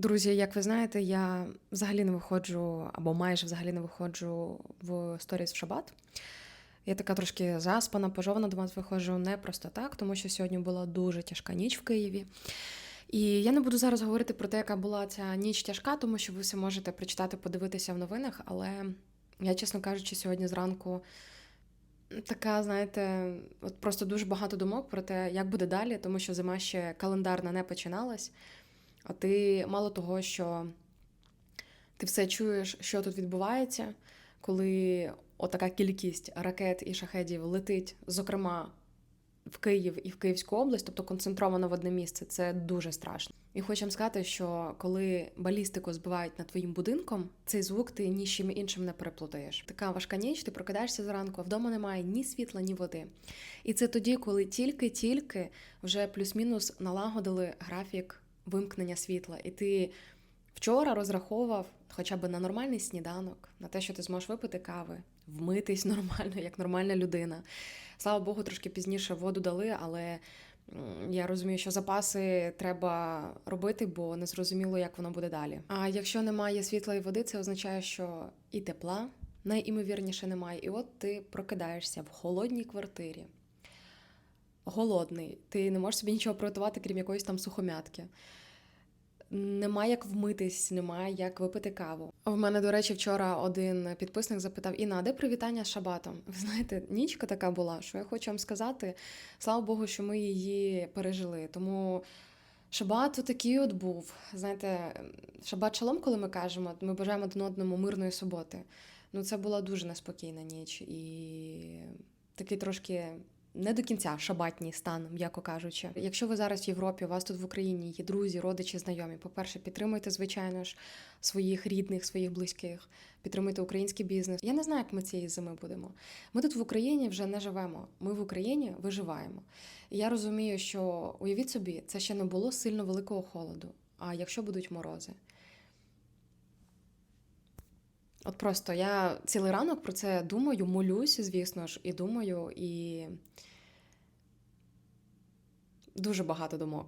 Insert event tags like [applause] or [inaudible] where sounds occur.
Друзі, як ви знаєте, я взагалі не виходжу, або майже взагалі не виходжу в сторіс в шабат. Я така трошки заспана, пожована до вас виходжу не просто так, тому що сьогодні була дуже тяжка ніч в Києві. І я не буду зараз говорити про те, яка була ця ніч тяжка, тому що ви все можете прочитати, подивитися в новинах. Але я, чесно кажучи, сьогодні зранку така, знаєте, от просто дуже багато думок про те, як буде далі, тому що зима ще календарна не починалась. А ти мало того, що ти все чуєш, що тут відбувається, коли отака кількість ракет і шахедів летить, зокрема в Київ і в Київську область, тобто концентровано в одне місце, це дуже страшно. І хочу вам сказати, що коли балістику збивають над твоїм будинком, цей звук ти ні з чим іншим не переплутаєш. Така важка ніч, ти прокидаєшся зранку, а вдома немає ні світла, ні води. І це тоді, коли тільки-тільки вже плюс-мінус налагодили графік вимкнення світла, і ти вчора розраховував хоча б на нормальний сніданок, на те, що ти зможеш випити кави, вмитись [laughs] нормально, як нормальна людина. Слава Богу, трошки пізніше воду дали, але я розумію, що запаси треба робити, бо не зрозуміло, як воно буде далі. А якщо немає світла і води, це означає, що і тепла найімовірніше немає. І от ти прокидаєшся в холодній квартирі. Голодний, ти не можеш собі нічого приготувати, крім якоїсь там сухомятки. Нема як вмитись, немає як випити каву. В мене, до речі, вчора один підписник запитав: Інна, де привітання з шабатом? Ви знаєте, нічка така була, що я хочу вам сказати. Слава Богу, що ми її пережили. Тому шабат такий от був. Знаєте, шабат шалом, коли ми кажемо, ми бажаємо один одному мирної суботи. Ну, це була дуже неспокійна ніч і такий трошки не до кінця шабатній стан, м'яко кажучи. Якщо ви зараз в Європі, у вас тут в Україні є друзі, родичі, знайомі. По-перше, підтримуйте, звичайно ж, своїх рідних, своїх близьких, підтримуйте український бізнес. Я не знаю, як ми цієї зими будемо. Ми тут в Україні вже не живемо. Ми в Україні виживаємо. І я розумію, що уявіть собі, це ще не було сильно великого холоду. А якщо будуть морози? От просто я цілий ранок про це думаю, молюсь, звісно ж, і думаю, і дуже багато думок.